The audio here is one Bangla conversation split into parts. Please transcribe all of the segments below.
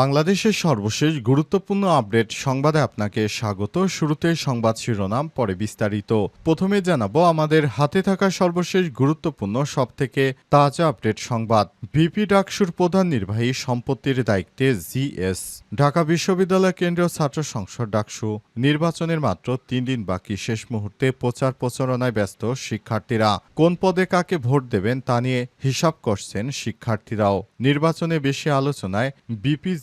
বাংলাদেশের সর্বশেষ গুরুত্বপূর্ণ আপডেট সংবাদে আপনাকে স্বাগত। শুরুতে সংবাদ শিরোনাম, পরে বিস্তারিত। প্রথমে জানাব, আমাদের হাতে থাকা সর্বশেষ গুরুত্বপূর্ণ, সবথেকে তাজা আপডেট সংবাদ। ভিপি ডাকসুর প্রধান নির্বাহী সম্পত্তির দায়িত্বে জিএস ঢাকা বিশ্ববিদ্যালয় কেন্দ্রীয় ছাত্র সংসদ ডাকসু। নির্বাচনের মাত্র তিন দিন বাকি, শেষ মুহূর্তে প্রচার প্রচারণায় ব্যস্ত শিক্ষার্থীরা। কোন পদে কাকে ভোট দেবেন তা নিয়ে হিসাব করছেন শিক্ষার্থীরাও। নির্বাচনে বেশি আলোচনায়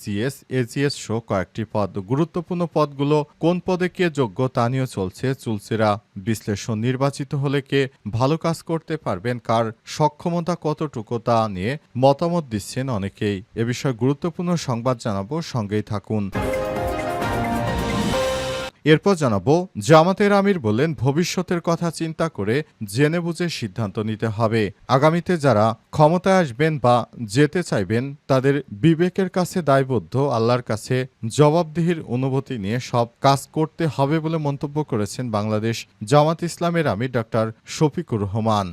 বিপিজিএস এজিএস সহ কয়েকটি পদ। গুরুত্বপূর্ণ পদগুলো কোন পদে কে যোগ্য তা নিয়েও চলছে চুলসেরা। বিশ্লেষণ নির্বাচিত হলে কে ভালো কাজ করতে পারবেন, কার সক্ষমতা কতটুকু তা নিয়ে মতামত দিচ্ছেন অনেকেই। এ বিষয়ে গুরুত্বপূর্ণ সংবাদ জানাব, সঙ্গেই থাকুন। এরপর জানাব, জামাতের আমির বললেন, ভবিষ্যতের কথা চিন্তা করে জেনে বুঝে সিদ্ধান্ত নিতে হবে। আগামীতে যারা ক্ষমতায় আসবেন বা যেতে চাইবেন, তাদের বিবেকের কাছে দায়বদ্ধ, আল্লাহর কাছে জবাবদিহির অনুভূতি নিয়ে সব কাজ করতে হবে বলে মন্তব্য করেছেন বাংলাদেশ জামাত ইসলামের আমির ডক্টর শফিকুর রহমান।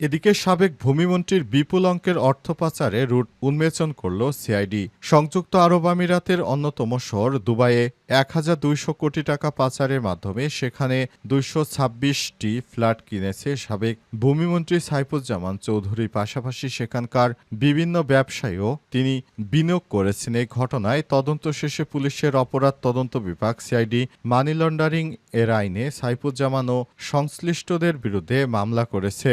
এদিকে সাবেক ভূমিমন্ত্রীর বিপুল অঙ্কের অর্থ পাচারে রুট উন্মোচন করল সিআইডি। সংযুক্ত আরব আমিরাতের অন্যতম শহর দুবাইয়ে এক হাজার দুইশো কোটি টাকা পাচারের মাধ্যমে সেখানে দুইশো ছাব্বিশটি ফ্ল্যাট কিনেছে সাবেক ভূমিমন্ত্রী সাইফুজ্জামান চৌধুরী পাশাপাশি সেখানকার বিভিন্ন ব্যবসায়ীও তিনি বিনিয়োগ করেছেন। এই ঘটনায় তদন্ত শেষে পুলিশের অপরাধ তদন্ত বিভাগ সিআইডি মানি লন্ডারিং এর আইনে সাইফুজ্জামান ও সংশ্লিষ্টদের বিরুদ্ধে মামলা করেছে।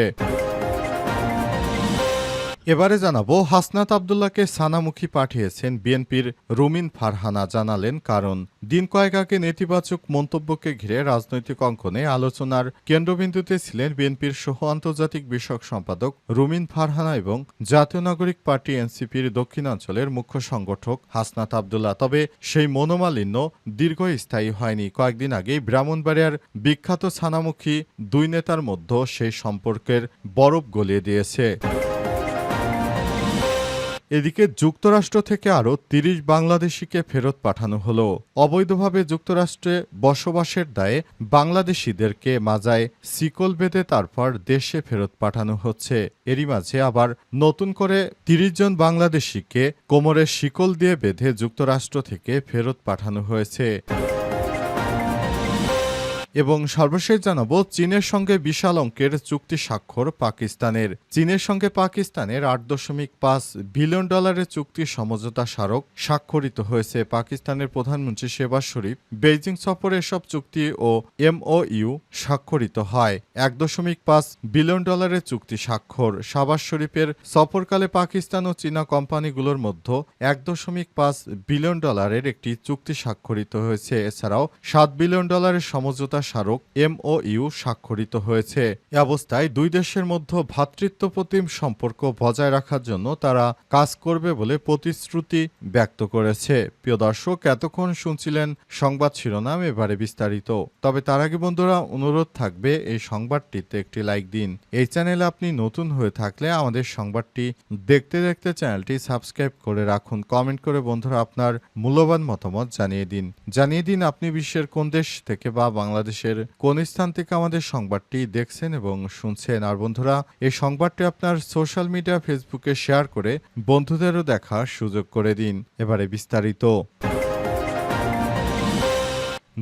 এবারে জানাব, হাসনাত আবদুল্লাহকে সানামুখী পাঠিয়েছেন বিএনপির রুমিন ফারহানা। জানালেন কারণ, দিন কয়েক আগে নেতিবাচক মন্তব্যকে ঘিরে রাজনৈতিক অঙ্কনে আলোচনার কেন্দ্রবিন্দুতে ছিলেন বিএনপির সহ আন্তর্জাতিক বিষয়ক সম্পাদক রুমিন ফারহানা এবং জাতীয় নাগরিক পার্টি এনসিপির দক্ষিণাঞ্চলের মুখ্য সংগঠক হাসনাত আবদুল্লাহ। তবে সেই মনোমালিন্য দীর্ঘস্থায়ী হয়নি। কয়েকদিন আগেই ব্রাহ্মণবাড়িয়ার বিখ্যাত ছানামুখী দুই নেতার মধ্যে সেই সম্পর্কের বরফ গলিয়ে দিয়েছে। এদিকে যুক্তরাষ্ট্র থেকে আরও তিরিশ বাংলাদেশিকে ফেরত পাঠানো হলো। অবৈধভাবে যুক্তরাষ্ট্রে বসবাসের দায়ে বাংলাদেশিদেরকে মাজায় শিকল বেঁধে তারপর দেশে ফেরত পাঠানো হচ্ছে। এরই মাঝে আবার নতুন করে তিরিশ জন বাংলাদেশিকে কোমরে শিকল দিয়ে বেঁধে যুক্তরাষ্ট্র থেকে ফেরত পাঠানো হয়েছে। এবং সর্বশেষ জানাব চীনের সঙ্গে বিশাল অঙ্কের চুক্তি স্বাক্ষর পাকিস্তানের। চীনের সঙ্গে পাকিস্তানের আট দশমিক পাঁচ বিলিয়ন ডলারের চুক্তি সমঝোতা স্মারক স্বাক্ষরিত হয়েছে। পাকিস্তানের প্রধানমন্ত্রী শেবাজ শরীফ বেইজিং সফরে এসব চুক্তি ও এমওইউ স্বাক্ষরিত হয়। এক দশমিক পাঁচ বিলিয়ন ডলারের চুক্তি স্বাক্ষর শাবাজ শরীফের সফরকালে পাকিস্তান ও চীনা কোম্পানিগুলোর মধ্যে এক দশমিক পাঁচ বিলিয়ন ডলারের একটি চুক্তি স্বাক্ষরিত হয়েছে। এছাড়াও সাত বিলিয়ন ডলারের সমঝোতা স্মারক এমওইউ স্বাক্ষরিত হয়েছে এ অবস্থায় দুই দেশের মধ্যে ভ্রাতৃত্বপ্রতিম সম্পর্ক বজায় রাখার জন্য তারা কাজ করবে বলে প্রতিশ্রুতি ব্যক্ত করেছে প্রিয় দর্শক এতক্ষণ শুনছিলেন সংবাদ শিরোনাম এবারে বিস্তারিত তবে তার আগে বন্ধুরা অনুরোধ থাকবে এই সংবাদটিতে একটি লাইক দিন এই চ্যানেলে আপনি নতুন হয়ে থাকলে আমাদের সংবাদটি দেখতে দেখতে চ্যানেলটি সাবস্ক্রাইব করে রাখুন কমেন্ট করে বন্ধুরা আপনার মূল্যবান মতামত জানিয়ে দিন জানিয়ে দিন আপনি বিশ্বের কোন দেশ থেকে বা বাংলাদেশের কোন স্থান থেকে আমাদের সংবাদটি দেখছেন এবং শুনছেন। আর বন্ধুরা, এই সংবাদটি আপনার সোশ্যাল মিডিয়া, ফেসবুকে শেয়ার করে বন্ধুদেরও দেখার সুযোগ করে দিন। এবারে বিস্তারিত।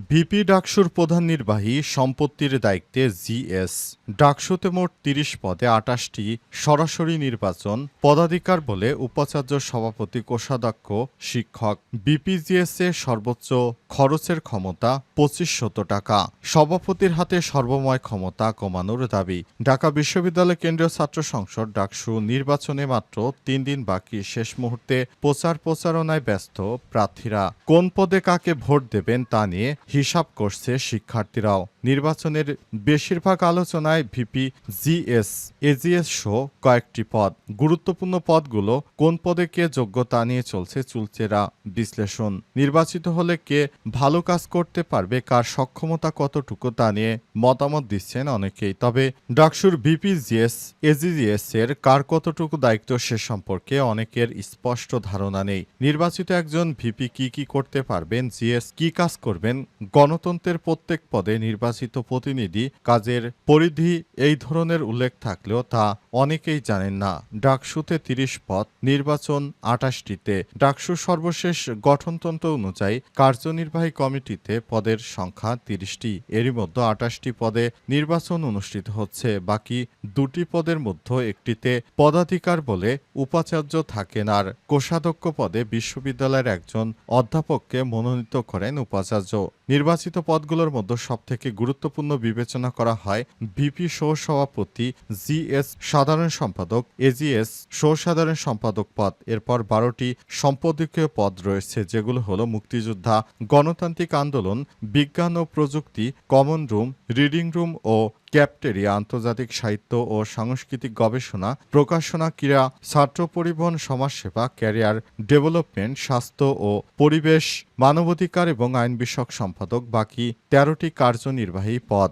ভিপি ডাকসুর প্রধান নির্বাহী সম্পত্তির দায়িত্বে জিএস ডাকসুতে মোট তিরিশ পদে আটাশটি সরাসরি নির্বাচন পদাধিকার বলে উপাচার্য সভাপতি, কোষাধ্যক্ষ, শিক্ষক। বিপিজিএস এ সর্বোচ্চ খরচের ক্ষমতা পঁচিশ শত টাকা। সভাপতির হাতে সর্বময় ক্ষমতা কমানোর দাবি। ঢাকা বিশ্ববিদ্যালয় কেন্দ্রীয় ছাত্র সংসদ ডাকসু নির্বাচনে মাত্র তিন দিন বাকি। শেষ মুহূর্তে প্রচার প্রচারণায় ব্যস্ত প্রার্থীরা। কোন পদে কাকে ভোট দেবেন তা নিয়ে হিসাব করছে শিক্ষার্থীরাও। নির্বাচনের বেশিরভাগ আলোচনায় ভিপি, জিএস, এজিএস সহ কয়েকটি পদ। গুরুত্বপূর্ণ পদগুলো কোন পদে কে যোগ্যতা নিয়ে চলছে চুলচেরা বিশ্লেষণ। নির্বাচিত হলে কে ভালো কাজ করতে পারবে কার সক্ষমতা কতটুকু তা নিয়ে মতামত দিচ্ছেন অনেকেই। তবে ডাকসুর বিপিজিএস এজিজিএস এর কার কতটুকু দায়িত্ব সে সম্পর্কে অনেকের স্পষ্ট ধারণা নেই। নির্বাচিত একজন ভিপি কি কি করতে পারবেন, জিএস কি কাজ করবেন, গণতন্ত্রের প্রত্যেক পদে নির্বাচিত প্রতিনিধি কাজের পরিধি এই ধরনের উল্লেখ থাকলেও তা অনেকেই জানেন না, ডাকসুতে তিরিশ পদ, নির্বাচন আটাশটিতে ডাকসু সর্বশেষ গঠনতন্ত্র অনুযায়ী কার্যনির্বাহী কমিটিতে পদের সংখ্যা তিরিশটি। এরই মধ্যে আটাশটি পদে নির্বাচন অনুষ্ঠিত হচ্ছে। বাকি দুটি পদের মধ্যে একটিতে পদাধিকার বলে উপাচার্য থাকেন আর কোষাধ্যক্ষ পদে বিশ্ববিদ্যালয়ের একজন অধ্যাপককে মনোনীত করেন উপাচার্য। নির্বাচিত পদগুলোর মধ্যে সবথেকে গুরুত্বপূর্ণ বিবেচনা করা হয় বিপি সহ সভাপতি জিএস সাধারণ সম্পাদক এজিএস সহ সাধারণ সম্পাদক পদ। এরপর বারোটি সম্পাদকীয় পদ রয়েছে, যেগুলো হলো মুক্তিযোদ্ধা, গণতান্ত্রিক আন্দোলন, বিজ্ঞান ও প্রযুক্তি কমন রুম রিডিং রুম ও ক্যাপ্টেরিয়া আন্তর্জাতিক সাহিত্য ও সাংস্কৃতিক গবেষণা, প্রকাশনা ক্রীড়া, ছাত্র পরিবহন, সমাজসেবা, ক্যারিয়ার ডেভেলপমেন্ট, স্বাস্থ্য ও পরিবেশ, মানবাধিকার এবং আইন বিষয়ক সম্পাদক বাকি তেরোটি কার্যনির্বাহী পদ।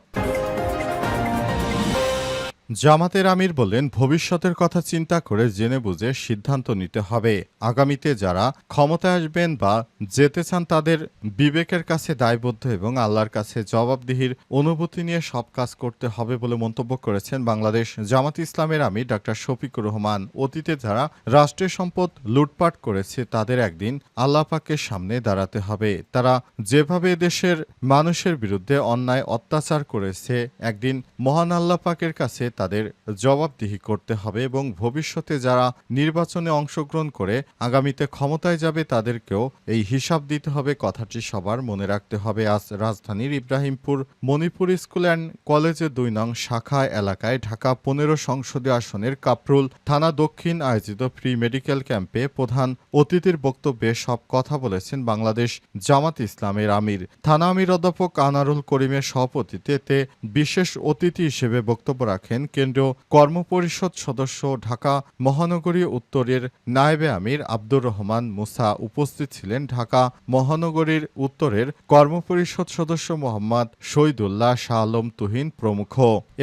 জামাতের আমির বললেন, ভবিষ্যতের কথা চিন্তা করে জেনে বুঝে সিদ্ধান্ত নিতে হবে। আগামীতে যারা ক্ষমতায় আসবেন বা যেতে চান তাদের বিবেকের কাছে দায়বদ্ধ এবং আল্লাহর কাছে জবাবদিহির অনুভূতি নিয়ে সব কাজ করতে হবে বলে মন্তব্য করেছেন বাংলাদেশ জামাত ইসলামের আমির ডাক্তার শফিকুর রহমান। অতীতে যারা রাষ্ট্রীয় সম্পদ লুটপাট করেছে, তাদের একদিন আল্লাহ পাকের সামনে দাঁড়াতে হবে। তারা যেভাবে দেশের মানুষের বিরুদ্ধে অন্যায় অত্যাচার করেছে, একদিন মহান আল্লাহ পাকের কাছে তাদের জবাবদিহি করতে হবে এবং ভবিষ্যতে যারা নির্বাচনে অংশগ্রহণ করে আগামীতে ক্ষমতায় যাবে তাদেরকেও এই হিসাব দিতে হবে। কথাটি সবার মনে রাখতে হবে। আজ রাজধানীর ইব্রাহিমপুর মণিপুর স্কুল অ্যান্ড কলেজের দুই নং শাখা এলাকায় ঢাকা পনেরো সংসদীয় আসনের কাপরুল থানা দক্ষিণ আয়োজিত প্রি মেডিকেল ক্যাম্পে প্রধান অতিথির বক্তব্যে সব কথা বলেছেন বাংলাদেশ জামাত ইসলামের আমির। থানা আমির অধ্যাপক আনারুল করিমের সভাপতিত্বে বিশেষ অতিথি হিসেবে বক্তব্য রাখেন কেন্দ্রীয় কর্মপরিষদ সদস্য ঢাকা মহানগরী উত্তরের নায়েবে আমির আব্দুর রহমান মুসা উপস্থিত ছিলেন ঢাকা মহানগরীর উত্তরের কর্মপরিষদ সদস্য মোহাম্মদ শহীদুল্লাহ শাহ আলম তুহিন প্রমুখ।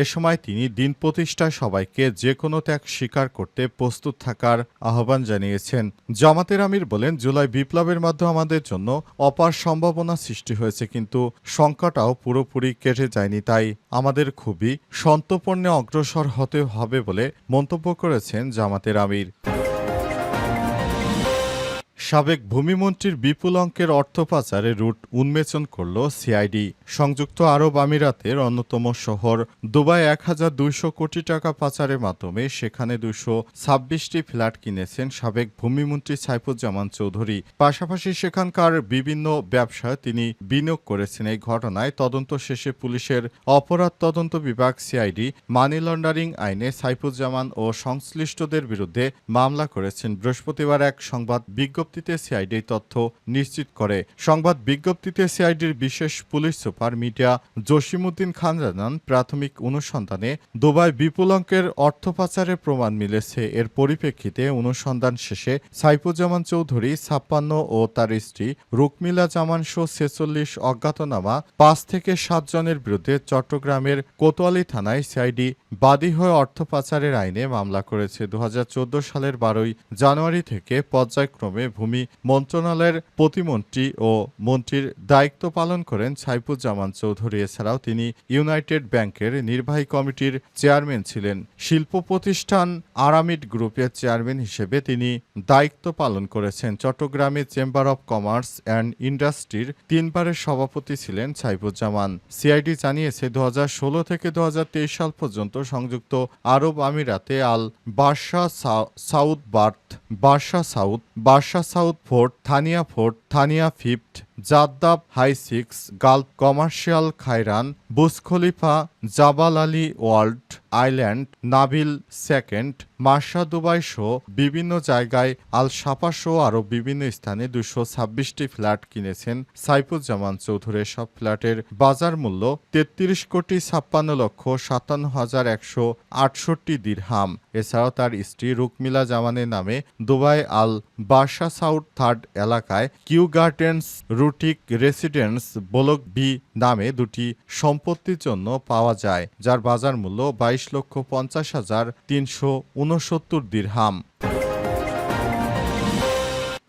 এ সময় তিনি দিন প্রতিষ্ঠায় সবাইকে যে কোনো ত্যাগ স্বীকার করতে প্রস্তুত থাকার আহ্বান জানিয়েছেন। জামাতের আমির বলেন, জুলাই বিপ্লবের মাধ্যমে আমাদের জন্য অপার সম্ভাবনা সৃষ্টি হয়েছে, কিন্তু সংখ্যাটাও পুরোপুরি কেটে যায়নি, তাই আমাদের খুবই সন্তপর্ণে অগ্রসর হতে হবে বলে মন্তব্য করেছেন জামাতের আমির। সাবেক ভূমিমন্ত্রীর বিপুল অঙ্কের অর্থ পাচারের রুট উন্মোচন করল সিআইডি। সংযুক্ত আরব আমিরাতের অন্যতম শহর দুবাই এক হাজার দুইশো কোটি টাকা পাচারের মাধ্যমে সেখানে দুশো ছাব্বিশটি ফ্ল্যাট কিনেছেন সাবেক ভূমিমন্ত্রী সাইফুজ্জামান চৌধুরী। পাশাপাশি সেখানকার বিভিন্ন ব্যবসায় তিনি বিনিয়োগ করেছেন এই ঘটনায়। তদন্ত শেষে পুলিশের অপরাধ তদন্ত বিভাগ সিআইডি মানি লন্ডারিং আইনে সাইফুজ্জামান ও সংশ্লিষ্টদের বিরুদ্ধে মামলা করেছেন। বৃহস্পতিবার এক সংবাদ বিজ্ঞপ্তিতে সিআইডি তথ্য নিশ্চিত করে। সংবাদ বিজ্ঞপ্তিতে সিআইডির বিশেষ police super media Jasimuddin Khan জানান, প্রাথমিক অনুসন্ধানে দুবাই বিপুল অঙ্কের অর্থ পাচারের প্রমাণ মিলেছে। এর পরিপ্রেক্ষিতে অনুসন্ধান শেষে সাইফুজ্জামান চৌধুরী, ছাপ্পান্ন ও তার স্ত্রী রুকমিলা জামান সহ ছেচল্লিশ অজ্ঞাতনামা, পাঁচ থেকে সাত জনের বিরুদ্ধে চট্টগ্রামের কোতোয়ালি থানায় সিআইডি বাদী হয়ে অর্থ পাচারের আইনে মামলা করেছে। দু হাজার চোদ্দ সালের বারোই জানুয়ারি থেকে পর্যায়ক্রমে ভূমি মন্ত্রণালয়ের প্রতিমন্ত্রী ও মন্ত্রীর দায়িত্ব পালন করেন সাইফুজ্জামান চৌধুরী। এছাড়াও তিনি ইউনাইটেড ব্যাংকের নির্বাহী কমিটির চেয়ারম্যান ছিলেন। শিল্প প্রতিষ্ঠান আরামিড গ্রুপের চেয়ারম্যান হিসেবে তিনি দায়িত্ব পালন করেছেন। চট্টগ্রামে চেম্বার অব কমার্স অ্যান্ড ইন্ডাস্ট্রির তিনবারের সভাপতি ছিলেন সাইফুজ্জামান। সিআইডি জানিয়েছে দু হাজার ষোলো থেকে দু হাজার তেইশ সাল পর্যন্ত সংযুক্ত আরব আমিরাতে Al Barsha South birth Barsha South Barsha South fourth Thanyah fourth Thanyah fifth Jaddaf high six Gulf commercial খায়রান বুসখলিফা জাবাল আলী ওয়ার্ল্ড আইল্যান্ড, নাবিল সেকেন্ড, মার্শা দুবাই সহ বিভিন্ন জায়গায় আল সাপা সহ আরও বিভিন্ন স্থানে দুশো ছাব্বিশটি ফ্ল্যাট কিনেছেন সাইফুজ্জামান চৌধুরী। সব ফ্ল্যাটের বাজার মূল্য তেত্রিশ কোটি ছাপ্পান্ন লক্ষ সাতান্ন হাজার একশো আটষট্টি দিরহাম। এছাড়াও তার স্ত্রী রুকমিলা জামানের নামে Dubai Al Barsha South third এলাকায় কিউ গার্ডেন্স রুটিক রেসিডেন্স ব্লক বি নামে দুটি সম্পত্তির জন্য পাওয়া যায়, যার বাজার মূল্য বাইশ লক্ষ পঞ্চাশ হাজার তিনশো উনসত্তর দিরহাম।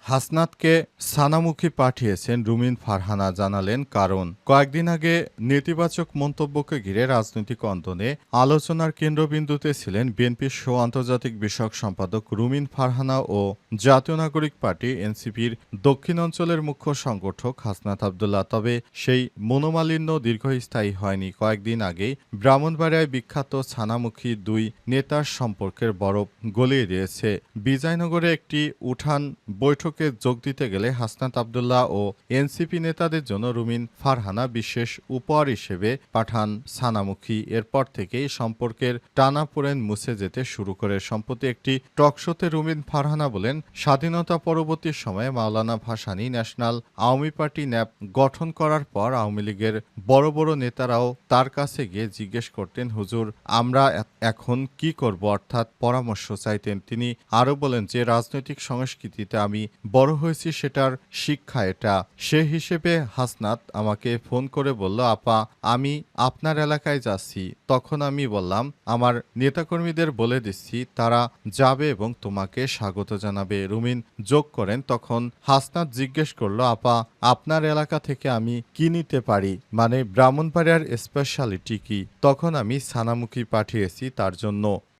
হাসনাতকে সানামুখী পাঠিয়েছেন রুমিন ফারহানা জানালেন কারণ, কয়েকদিন আগে নেতিবাচক মন্তব্যকে ঘিরে রাজনৈতিক অন্দনে আলোচনার কেন্দ্রবিন্দুতে ছিলেন বিএনপির শো আন্তর্জাতিক বিষয়ক সম্পাদক রুমিন ফারহানা ও জাতীয় নাগরিক পার্টি এনসিপির দক্ষিণ অঞ্চলের মুখ্য সংগঠক হাসনাত আবদুল্লাহ। তবে সেই মনোমালিন্য দীর্ঘস্থায়ী হয়নি। কয়েকদিন আগেই ব্রাহ্মণবাড়িয়ায় বিখ্যাত ছানামুখী দুই নেতার সম্পর্কের বরফ গলিয়ে দিয়েছে। বিজয়নগরে একটি উঠান বৈঠকে যোগ দিতে গেলে হাসনাত আবদুল্লাহ ও এনসিপি নেতাদের জন্য রুমিন ফারহানা বিশেষ উপহার হিসেবে পাঠান ছানামুখী এরপর থেকেই সম্পর্কের টানাপোড়েন মুছে যেতে শুরু করে। সম্প্রতি একটি টকশোতে রুমিন ফারহানা বলেন, স্বাধীনতা পরবর্তী সময়ে Maulana Bhasani national Awami party NAP গঠন করার পর আওয়ামী লীগের বড় বড় নেতারাও তার কাছে গিয়ে জিজ্ঞেস করতেন, হুজুর, আমরা এখন কি করব? অর্থাৎ পরামর্শ চাইতেন। তিনি আরও বলেন যে, রাজনৈতিক সংস্কৃতিতে আমি বড় হয়েছি সেটার শিক্ষা এটা। সে হিসেবে হাসনাত আমাকে ফোন করে বলল, আপা, আমি আপনার এলাকায় যাচ্ছি। তখন আমি বললাম, আমার নেতাকর্মীদের বলে দিচ্ছি, তারা যাবে এবং তোমাকে স্বাগত জানাবে। রুমিন যোগ করেন, তখন হাসনাত জিজ্ঞেস করল, আপা, আপনার এলাকা থেকে আমি কি নিতে পারি? মানে ব্রাহ্মণবাড়িয়ার স্পেশালিটি কি? তখন আমি সানামুখী পাঠিয়েছি তার জন্য।